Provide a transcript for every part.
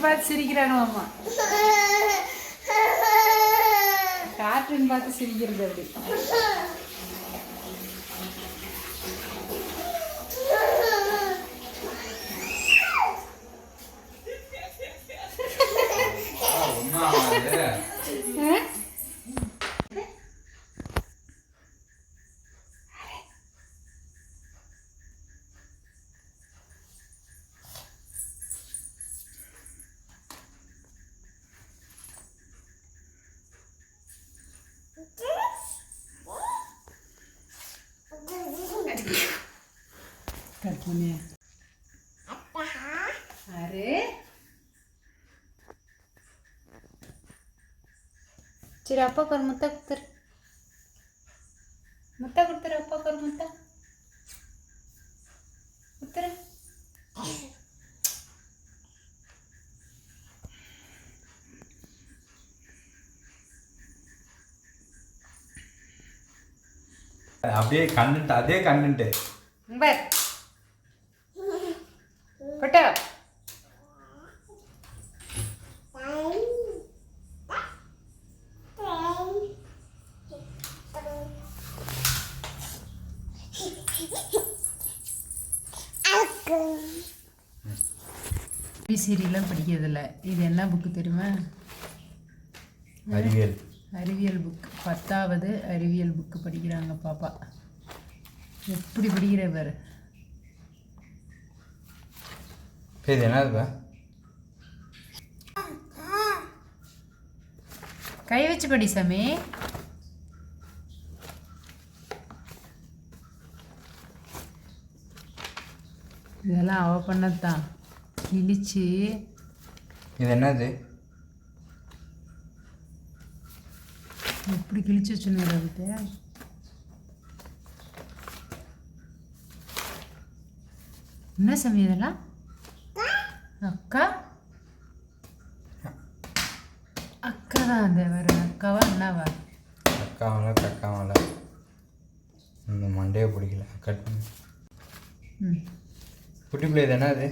Cartoon பார்த்து சிரிக்கிறானோ அம்மா? Cartoon பார்த்து சிரிக்கிறது அப்படி ஆ? கற்பனை அரே சரி அப்பாவுக்கு ஒரு முத்தா கொடுத்துரு முத்தா கொடுத்துரு அப்பாவுக்கு ஒரு முத்தா கொடுத்துரு அப்படியே கண்டென்ட் அதே கண்டென்ட் பார் பட்டா சீரியெல்லாம் படிக்கிறதில்ல. இது என்ன புக்கு தெரியுமா? அறிவியல். அறிவியல் புக் பத்தாவது அறிவியல் புக்கு படிக்கிறாங்க பாப்பா. எப்படி படிக்கிற பாரு. இது என்னதுப்பா கை வச்சு படி சாமி. இதெல்லாம் அவ பண்ணதான் கிழிச்சு. இது என்னது? எப்படி கிழிச்சு வச்சுன்னு அதுக்கு என்ன சாமி இதெல்லாம்? அக்கா? அக்கா தான் அந்த வேற அக்காவா என்னவா அக்காவல கக்காவல இந்த மண்டையை பிடிக்கல. கட் பண்ணு. ம். குட்டி பிள்ளை இது என்னது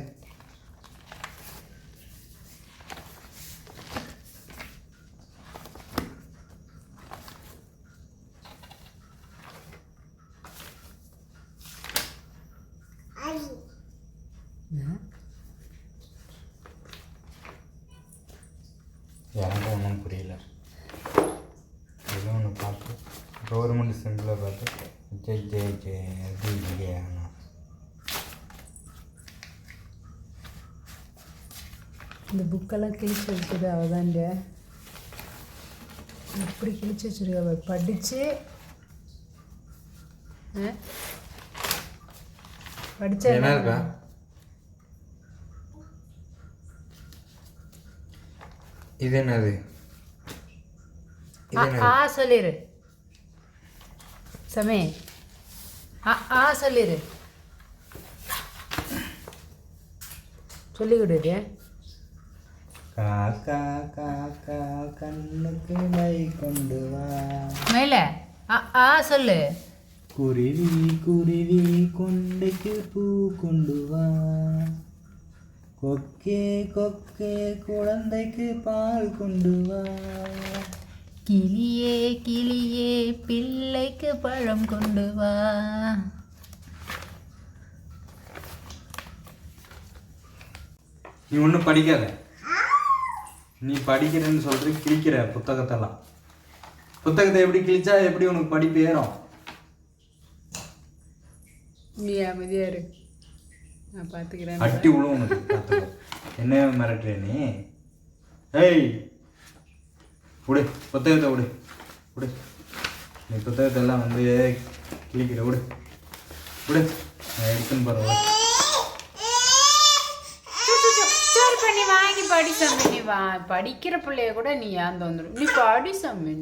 எனக்கு ஒன்றும் புரியல. ஏதோ ஒன்று பார்த்து கவர்மெண்ட் சிம்பிளை பார்த்து ஜெய் ஜெய் ஜெய் அது இல்லையா இந்த புக்கெல்லாம் கிழிச்சு வச்சது அவதாண்ட எப்படி கிழிச்சு வச்சிருக்க அவ படிச்சு ஆ? படிச்சா என்ன என்னதுப்பா இது என்னது ஆ, சொல்லிரு. சமே ஆ ஆ சொல்லிரு. சொல்லி கொடுது காக்கா காக்கா கண்ணுக்கு மை கொண்டு வா. மேல ஆ ஆ சொல்லு. குருவி குருவி கொண்டைக்கு பூ கொண்டு வா. கொக்கே கொக்கே குழந்தைக்கு பால் கொண்டு வா. கிளியே கிளியே பிள்ளைக்கு பழம் கொண்டு வா. நீ ஒன்றும் படிக்காத. நீ படிக்கிறேன்னு சொல்லிட்டு கிழிக்கிற புத்தகத்தெல்லாம். புத்தகத்தை எப்படி கிழிச்சா எப்படி உனக்கு படிப்பு ஏறும்? நீ அமைதியா இரு. நான் பார்த்துக்கிறேன் அட்டி விழும் உனக்கு பார்த்துக்கோ. என்ன மிரட்டுற நீ? ஏய்! விடு புத்தகத்தை விடு விடு நீ புத்தகத்தை எல்லாம் வந்து கிழிக்கிற விடு விடு நான் எடுத்துன்னு போகிறேன் பண்ணி வாங்கி படி சம்மி வா படிக்கிற பிள்ளைய கூட நீ ஏன் வந்துடும் நீ படி சம்மி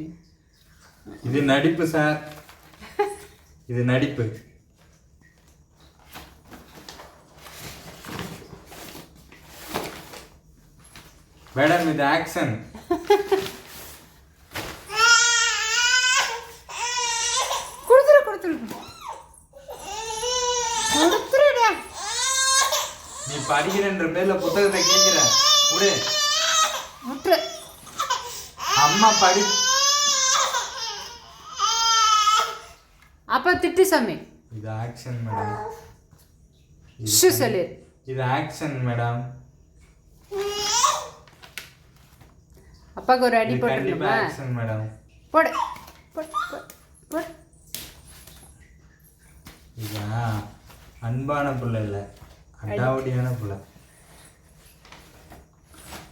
இது நடிப்பு சார். இது நடிப்பு. மேடம் இது ஆக்ஷன் கொடுத்துரு கொடுத்துரு. கொடுத்துருடா. நீ படிக்கிறன்ற பேர்ல புத்தகத்தை கேட்கிற விடு. விட்டுரு. அம்மா படி அப்பா திட்டு சாமி. இது ஆக்ஷன் மேடம் ஷு சொல்லு. இது ஆக்ஷன் மேடம் அப்பாவுக்கு ஒரு அடி ஆக்ஷன் மேடம் போடு. போடு அன்பான புள்ள இல்ல. அடாவடியான புள்ள.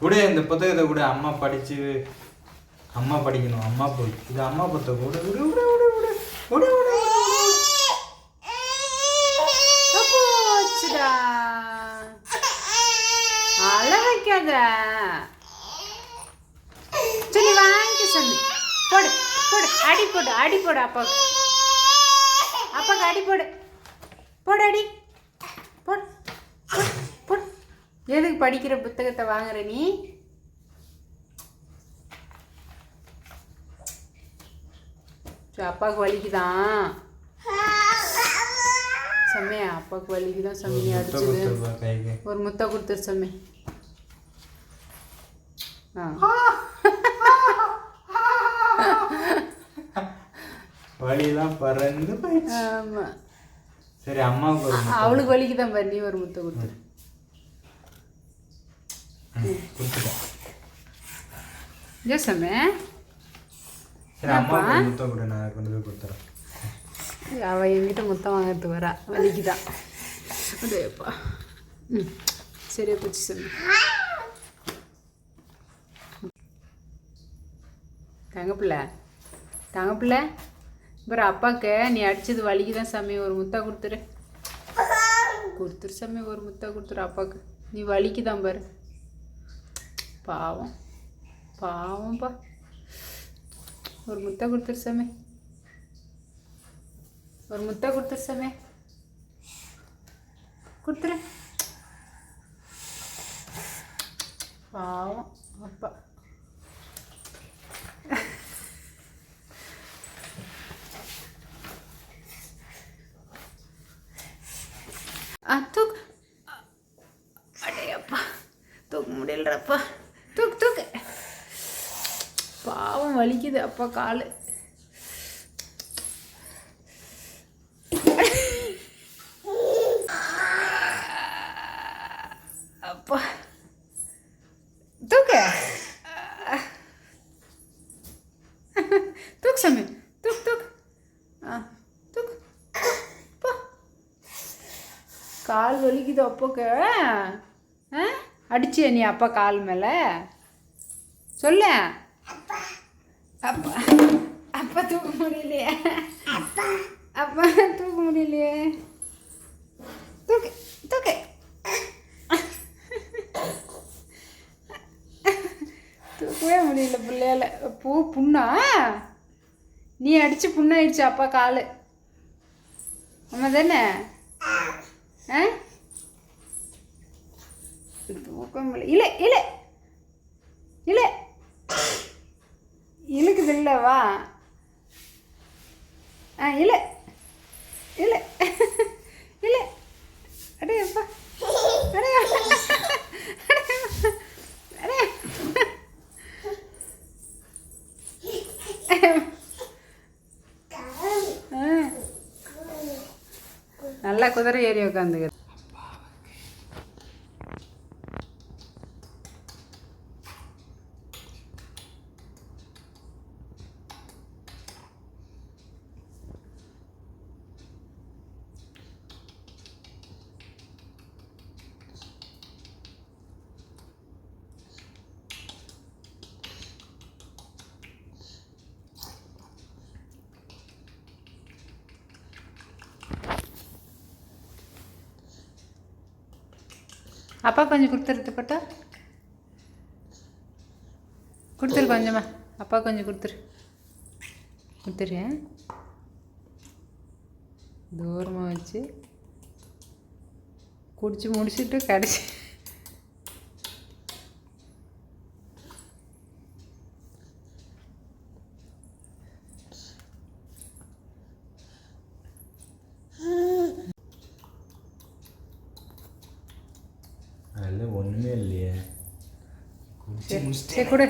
விடு இந்த புத்தகத்தை விடு அம்மா படிச்சு அம்மா படிக்கணும். அம்மா போய் இது அம்மா புத்தகம். விடு விடு விடு விடு. விடு விடு விடு போச்சுடா அழ வைக்காத சரி வாங்கிக்க சொல்லு போடு போடு அடி போடு அடி போடு அப்பாவுக்கு அப்பாவுக்கு அடி போடு. போடு அடி. போடு போடு, போடு. எதுக்கு படிக்கிற புத்தகத்தை வாங்குற நீ? அப்பாவுக்கு வலிக்குதான் செம்மையா? அப்பாவுக்கு வலிக்குதான் செம்மையா முத்த அடிச்சது. ஒரு முத்தம் கொடுத்துரு செம்மை. ஆ. வழியெல்லாம் பறந்து போயிடுச்சு. ஆமா. சரி அம்மாவுக்கு ஒரு முத்தம். அவளுக்கு வலிக்குதான் பாரு நீ ஒரு முத்தம் கொடுத்துரு ம், கொடுத்துட்டேன். செம்மை சரி அம்மாவுக்கு ஒரு முத்தம் கொடு நான் கொண்டு போய் கொடுத்துறேன். அவள் என்கிட்ட முத்தம் வாங்கிறதுக்கு வரா வலிக்குதான். அதேப்பா ம் சரியா போச்சு செம்மி தங்கப்பிள்ள? தங்கப்பிள்ள? அப்புறம் அப்பாக்கு நீ அடிச்சது வலிக்குதான் சாமி ஒரு முத்தா கொடுத்துரு. கொடுத்துரு சாமி ஒரு முத்தா கொடுத்துரு அப்பாவுக்கு நீ வலிக்குதான் பாரு. பாவம். பாவம்ப்பா ஒரு முத்தா கொடுத்துரு சாமி. ஒரு முத்தா கொடுத்துரு சாமி. கொடுத்துரு. பாவம். அப்பா ஆ தூக்கு அடையப்பா தூக்க அப்பா. தூக்கு தூக்கு பாவம் வலிக்குது அப்பா காலு. அப்பா. தூக்கு. தூக்கு சாமி. தூக்கு தூக்கு ஆ தூக்கு. போ. கால் வலிக்குது அப்போக்க. ஆ? அடிச்சியா நீ அப்பா கால் மேலே. சொல்ல. அப்பா. அப்பா. தூக்க முடியலையே. அப்பா. தூக்க முடியலையே. தூக்கு தூக்கு. தூக்கவே முடியல பிள்ளையால. பூ புண்ணா? நீ அடிச்சு புண்ணாயிடுச்சு அப்பா காலு. ஆமா தானே? ஆ? தூக்கம் இல்லை. இல்லை இல்லை இல்லை இழுக்குது இல்லைவா ஆ இல்லை இல்லை இல்லை அடே அப்பா. அடே அடே ஆ. நல்லா குதிரை ஏறி உட்காந்துக்க அப்பா கொஞ்சம் கொடுத்துருது பட்டா? கொடுத்துரு கொஞ்சமா. அப்பா கொஞ்சம் கொடுத்துரு. கொடுத்துரு. தூரமாக வச்சு குடிச்சு முடிச்சுட்டு கடைசி சரி சரி கொடு